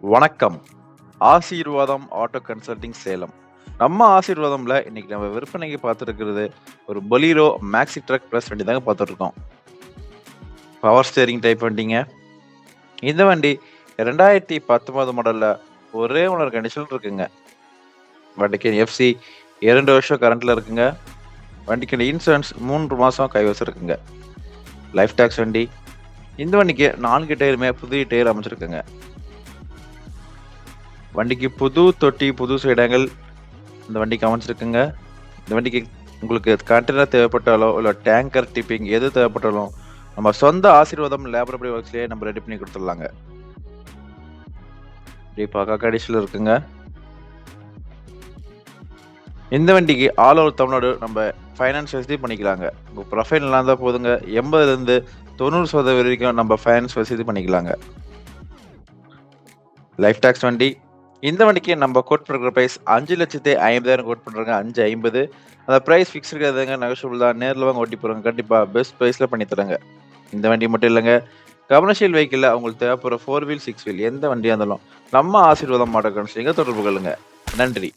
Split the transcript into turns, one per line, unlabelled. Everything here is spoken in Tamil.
வணக்கம். ஆசீர்வாதம் ஆட்டோ கன்சல்டிங் சேலம். நம்ம ஆசீர்வாதம்ல இன்னைக்கு நம்ம விற்பனைக்கு பார்த்துருக்கிறது ஒரு பொலீரோ மேக்ஸி ட்ரக் ப்ளஸ் வண்டி தாங்க பார்த்துட்ருக்கோம். பவர் ஸ்டேரிங் டைப் வண்டிங்க. இந்த வண்டி ரெண்டாயிரத்தி பத்தொன்பது மாடலில் ஒரே ஓனர் கண்டிஷன் இருக்குங்க. வண்டிக்கு எஃப்சி இரண்டு வருஷம் கரண்ட்டில் இருக்குங்க. வண்டிக்கு இன்சூரன்ஸ் மூன்று மாதம் கைவசம் இருக்குங்க. லைஃப் டேக்ஸ் வண்டி. இந்த வண்டிக்கு நான்கு டயருமே புதிய டயர் அமைச்சிருக்குங்க. வண்டிக்கு புது தொட்டி புது சைடங்கள் இந்த வண்டிக்கு அமைச்சிருக்குங்க இந்த வண்டிக்கு உங்களுக்கு கண்டெய்னர் தேவைப்பட்டாலோ இல்லை டேங்கர் டிப்பிங் எது தேவைப்பட்டாலும் நம்ம சொந்த ஆசீர்வாதம் லேபரபடி ஒர்க்ஸ்லேயே நம்ம ரெடி பண்ணி கொடுத்துடலாங்க. இப்படி பார்க்க கடிஷில் இருக்குங்க. இந்த வண்டிக்கு ஆல் ஓவர் தமிழ்நாடு நம்ம ஃபைனான்ஸ் வசதி பண்ணிக்கலாங்க. இப்போ ப்ரொஃபைல் நல்லா இருந்தால் போதுங்க. எண்பதுலேருந்து தொண்ணூறு சதவீதம் வரைக்கும் நம்ம ஃபைனான்ஸ் வசதி பண்ணிக்கலாங்க. லைஃப் டேக்ஸ் வண்டி இந்த வண்டிக்கு நம்ம கோட் பண்ணுற ப்ரைஸ் அஞ்சு லட்சத்தி ஐம்பதாயிரம் கோட் பண்ணுறாங்க அஞ்சு ஐம்பது. அந்த ப்ரைஸ் ஃபிக்ஸ் இருக்காதுங்க நெகோஷியபிள் தான். நேரில் வாங்க ஓட்டி போகிறாங்க கண்டிப்பாக பெஸ்ட் ப்ரைஸில் பண்ணி தராங்க. இந்த வண்டி மட்டும் இல்லைங்க. கமர்ஷியல் வெஹிக்கிளில் அவங்களுக்கு தேவைப்படுற ஃபோர் வீல் சிக்ஸ் வீல் எந்த வண்டியாக இருந்தாலும் நம்ம ஆசீர்வாதம் மாடல் கன்ஸ்டிங்க தொடர்பு கொள்ளுங்க. நன்றி.